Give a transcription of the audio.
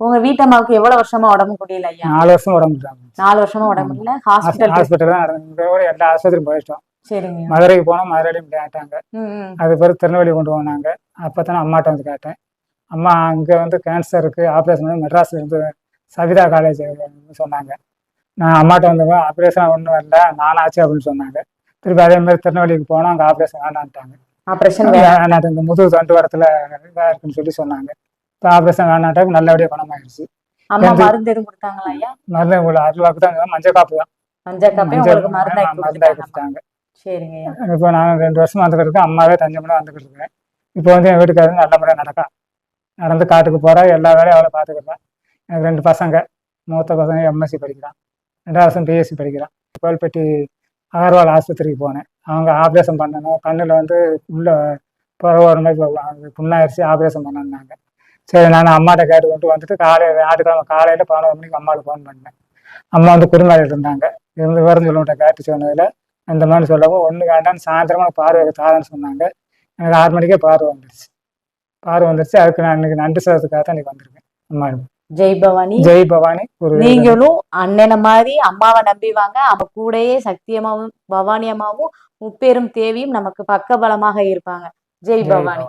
உங்க வீட்டம்மாவுக்கு எவ்வளவு வருஷமா உடம்பு முடியல ஐயா? நாலு வருஷம் உடம்பு நாலு வருஷமா உடம்பு இல்ல ஹாஸ்பிட்டல் ஹாஸ்பிட்டல் தான் எல்லா ஆஸ்பத்திரியும் போயிட்டோம். சரிங்க. மதுரைக்கு போனோம் மதுரையிலையும் ம். அது பிறகு திருநெல்வேலி கொண்டு போனாங்க அப்போ தானே அம்மாட்ட வந்து கேட்டேன். அம்மா அங்கே வந்து கேன்சருக்கு ஆப்ரேஷன் பண்ணி மெட்ராஸ்ல இருந்து சவிதா காலேஜ் சொன்னாங்க. நான் அம்மாட்ட வந்து ஆப்ரேஷன் ஒன்றும் வரல. நானாச்சு அப்படின்னு சொன்னாங்க. திருப்பி அதே மாதிரி திருநெல்வேலிக்கு போனோம். அங்கே ஆப்ரேஷன் வேண்டான்ட்டாங்க ஆபரேஷன் இந்த முதுகு தண்டு வரத்துல இதாக இருக்குன்னு சொல்லி சொன்னாங்க. இப்போ ஆப்ரேஷன் வேணாட்டாக்கு நல்லபடியாக குணமாயிருச்சு அம்மா மருந்து எதுவும் கொடுத்தாங்களா ஐயா? மருந்து உங்களுக்கு அருள்வாக்கு தான் மஞ்சள் காப்பு தான். மஞ்சள் காப்பே மஞ்சள் உங்களுக்கு மருந்தாக்கி மருந்தாக்கி கொடுத்துட்டாங்க கொடுத்தாங்க சரிங்க இப்போ நான் ரெண்டு வருஷமா வந்துக்கிட்டு இருக்கேன் அம்மாவே தஞ்சை மணி வந்துக்கிட்டு இருக்கேன் இப்போ வந்து என் வீட்டுக்காரங்க நல்ல முறையாக நடக்கா. நடந்து காட்டுக்கு போறா. எல்லா வேலையும் அவளை பார்த்துக்கிறேன் எனக்கு ரெண்டு பசங்க. மூத்த பசங்க எம்எஸ்சி படிக்கிறான். ரெண்டாவது வருஷம் பிஎஸ்சி படிக்கிறான். கோல்பட்டி அகர்வால் ஆஸ்பத்திரிக்கு போனேன். அவங்க ஆப்ரேஷன் பண்ணணும். கண்ணில் வந்து உள்ள புறவு ஒரு மாதிரி புண்ணாயிருச்சு. ஆப்ரேஷன் பண்ணணுன்னாங்க சரி நான் அம்மாட்ட கேட்டு கொண்டு வந்துட்டு காலையில் ஞாயிற்றுக்கிழமை காலையில் பதினோரு மணிக்கு அம்மாவுக்கு ஃபோன் பண்ணேன். அம்மா வந்து குறுநாளில் இருந்தாங்க. இருந்து விவரம் சொல்லுவிட்ட கேட்டு சொன்னதில் இந்த மாதிரி சொல்லவும் ஒன்று வேண்டாம் சாயந்தரமா பார்வை தாரன்னு சொன்னாங்க. எனக்கு ஆறு மணிக்கே பார்வை வந்துருச்சு. பார்வை வந்துருச்சு. அதுக்கு நான் இன்னைக்கு நன்றி சொல்றதுக்காக தான் இன்னைக்கு வந்திருக்கேன். அம்மா. ஜெய் பவானி. ஜெய் பவானி. நீங்களும் அண்ணனை மாதிரி அம்மாவை நம்பி வாங்க. அவ கூடயே சக்தியம்மாவும் பவானி அம்மாவும் முப்பெரும் தேவியும் நமக்கு பக்கபலமாக இருப்பாங்க. ஜெய் பவானி.